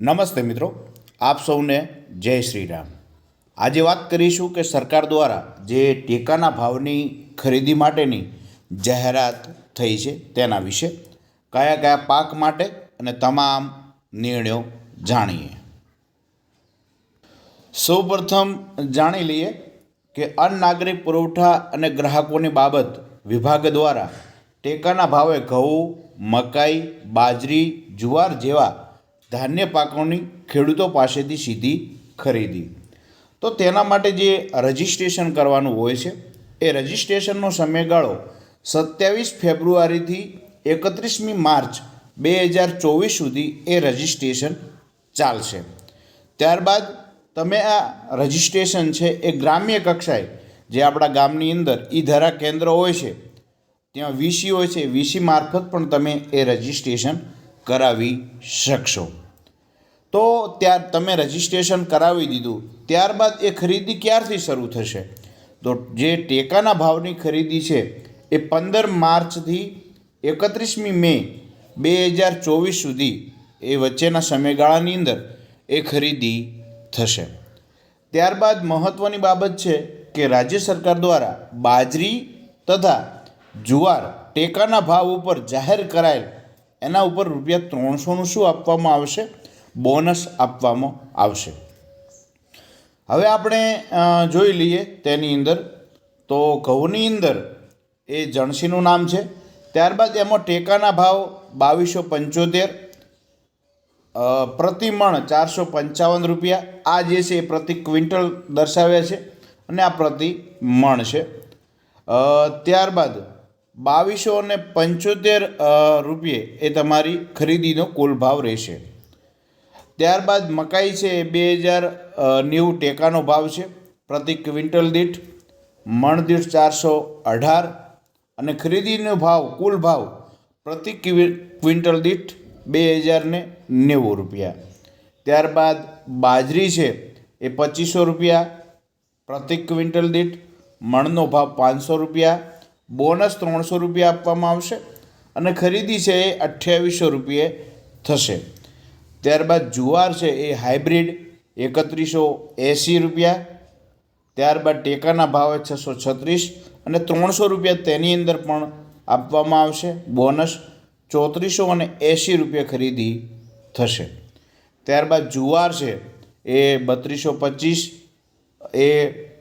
નમસ્તે મિત્રો, આપ સૌને જય શ્રી રામ. આજે વાત કરીશું કે સરકાર દ્વારા જે ટેકાના ભાવની ખરીદી માટેની જાહેરાત થઈ છે તેના વિશે, કયા કયા પાક માટે અને તમામ નિર્ણયો જાણીએ. સૌપ્રથમ જાણી લઈએ કે અન્ન નાગરિક પુરવઠા અને ગ્રાહકોની બાબત વિભાગ દ્વારા ટેકાના ભાવે ઘઉં, મકાઈ, બાજરી, જુવાર જેવા ધાન્ય પાકોની ખેડૂતો પાસેથી સીધી ખરીદી. તો તેના માટે જે રજિસ્ટ્રેશન કરવાનું હોય છે, એ રજિસ્ટ્રેશનનો સમયગાળો સત્યાવીસ ફેબ્રુઆરીથી એકત્રીસમી માર્ચ બે હજાર ચોવીસ સુધી એ રજિસ્ટ્રેશન ચાલશે. ત્યારબાદ તમે આ રજિસ્ટ્રેશન છે એ ગ્રામ્ય કક્ષાએ, જે આપણા ગામની અંદર ઈ ધરા કેન્દ્ર હોય છે, ત્યાં વીસી હોય છે, વીસી મારફત પણ તમે એ રજિસ્ટ્રેશન કરાવી શકશો. તો ત્યાર તમે રજિસ્ટ્રેશન કરાવી દીધું, ત્યારબાદ એ ખરીદી ક્યારથી શરૂ થશે? તો જે ટેકાના ભાવની ખરીદી છે, એ પંદર માર્ચથી એકત્રીસમી મે બે હજાર ચોવીસ સુધી એ વચ્ચેના સમયગાળાની અંદર એ ખરીદી થશે. ત્યારબાદ મહત્ત્વની બાબત છે કે રાજ્ય સરકાર દ્વારા બાજરી તથા જુવાર ટેકાના ભાવ ઉપર જાહેર કરાયેલ એના ઉપર રૂપિયા ત્રણસોનું શું આપવામાં આવશે? બોનસ આપવામાં આવશે. હવે આપણે જોઈ લઈએ તેની અંદર. તો ઘઉંની અંદર એ જણસીનું નામ છે. ત્યારબાદ એમાં ટેકાના ભાવ બાવીસો પંચોતેર પ્રતિ મણ ચારસો પંચાવન રૂપિયા. આ જે છે એ પ્રતિ ક્વિન્ટલ દર્શાવ્યા છે અને આ પ્રતિ મણ છે ત્યારબાદ બાવીસો અને પંચોતેર રૂપિયે એ તમારી ખરીદીનો કુલ ભાવ રહેશે. ત્યારબાદ મકાઈ છે એ બે હજાર નેવું ટેકાનો ભાવ છે. પ્રતિ ક્વિન્ટલ દીઠ મણ દીઠ ચારસો અઢાર અને ખરીદીનો ભાવ, કુલ ભાવ પ્રતિ ક્વિ- ક્વિન્ટલ દીઠ બે હજાર ને નેવું રૂપિયા. ત્યારબાદ બાજરી છે એ પચીસો રૂપિયા પ્રતિ ક્વિન્ટલ દીઠ મણનો ભાવ પાંચસો રૂપિયા બોનસ ત્રણસો રૂપિયા આપવામાં આવશે અને ખરીદી છે એ અઠ્યાવીસો રૂપિયે થશે. ત્યારબાદ જુવાર છે એ હાઇબ્રિડ એકત્રીસો એંસી રૂપિયા, ત્યારબાદ ટેકાના ભાવે છસો છત્રીસ અને ત્રણસો રૂપિયા તેની અંદર પણ આપવામાં આવશે. બોનસ ચોત્રીસો અને એંસી રૂપિયા ખરીદી થશે. ત્યારબાદ જુવાર છે એ બત્રીસો પચીસ, એ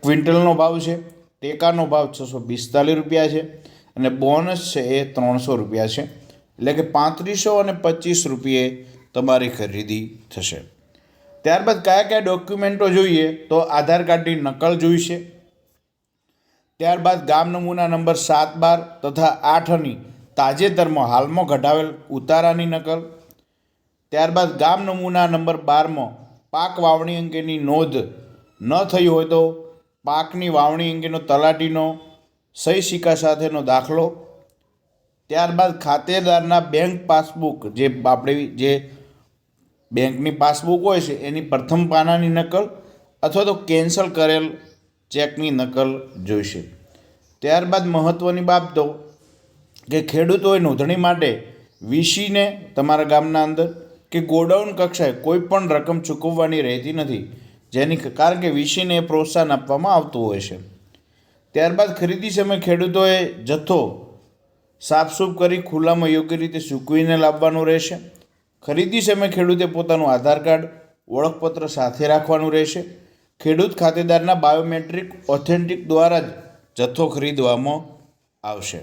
ક્વિન્ટલનો ભાવ છે. ટેકાનો ભાવ છસો પિસ્તાલીસ રૂપિયા છે અને બોનસ છે એ ત્રણસો રૂપિયા છે. એટલે કે પાંત્રીસો અને પચીસ રૂપિયે તમારી ખરીદી થશે. ત્યારબાદ કયા કયા ડોક્યુમેન્ટો જોઈએ તો આધાર કાર્ડની નકલ જોઈશે. ત્યારબાદ ગામ નમૂના નંબર સાત બાર તથા આઠની તાજેતરમાં હાલમાં ઘટાવેલ ઉતારાની નકલ. ત્યારબાદ ગામ નમૂના નંબર બારમાં પાક વાવણી અંગેની નોંધ ન થઈ હોય તો પાકની વાવણી અંગેનો તલાટીનો સહી સિક્કા સાથેનો દાખલો. ત્યારબાદ ખાતેદારના બેંક પાસબુક જે આપણે, જે બેંકની પાસબુક હોય છે, એની પ્રથમ પાનાની નકલ અથવા તો કેન્સલ કરેલ ચેકની નકલ જોઈશે. ત્યારબાદ મહત્ત્વની બાબતો કે ખેડૂતોએ નોંધણી માટે વીસીને તમારા ગામના અંદર કે ગોડાઉન કક્ષાએ કોઈ પણ રકમ ચૂકવવાની રહેતી નથી. જેની કારણ કે વીસીને પ્રોત્સાહન આપવામાં આવતું હોય છે. ત્યારબાદ ખરીદી સમયે ખેડૂતોએ જથ્થો સાફસૂફ કરી ખુલ્લામાં યોગ્ય રીતે સૂકવીને લાવવાનું રહેશે. ખરીદી સમયે ખેડૂતે પોતાનું આધાર કાર્ડ, ઓળખપત્ર સાથે રાખવાનું રહેશે. ખેડૂત ખાતેદારના બાયોમેટ્રિક ઓથેન્ટિક દ્વારા જ જથ્થો ખરીદવામાં આવશે.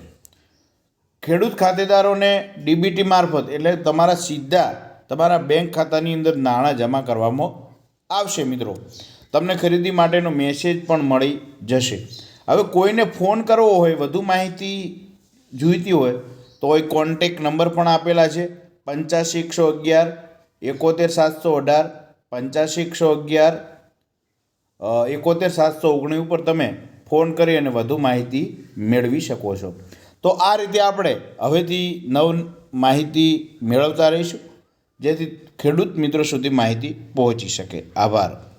ખેડૂત ખાતેદારોને ડીબીટી મારફત, એટલે તમારા સીધા તમારા બેંક ખાતાની અંદર નાણાં જમા કરવામાં આવશે મિત્રો. તમને ખરીદી માટેનો મેસેજ પણ મળી જશે. હવે કોઈને ફોન કરવો હોય, વધુ માહિતી જોઈતી હોય, તો એ કોન્ટેક નંબર પણ આપેલા છે. પંચ્યાસી એકસો અગિયાર, એકોતેર સાતસો અઢાર પંચ્યાસી એકસો અગિયાર એકોતેર સાતસો ઓગણીસ ઉપર તમે ફોન કરી અને વધુ માહિતી મેળવી શકો છો. તો આ રીતે આપણે હવેથી નવ માહિતી મેળવતા રહીશું. જેથી ખેડૂત મિત્રો સુધી માહિતી પહોંચી શકે. આભાર.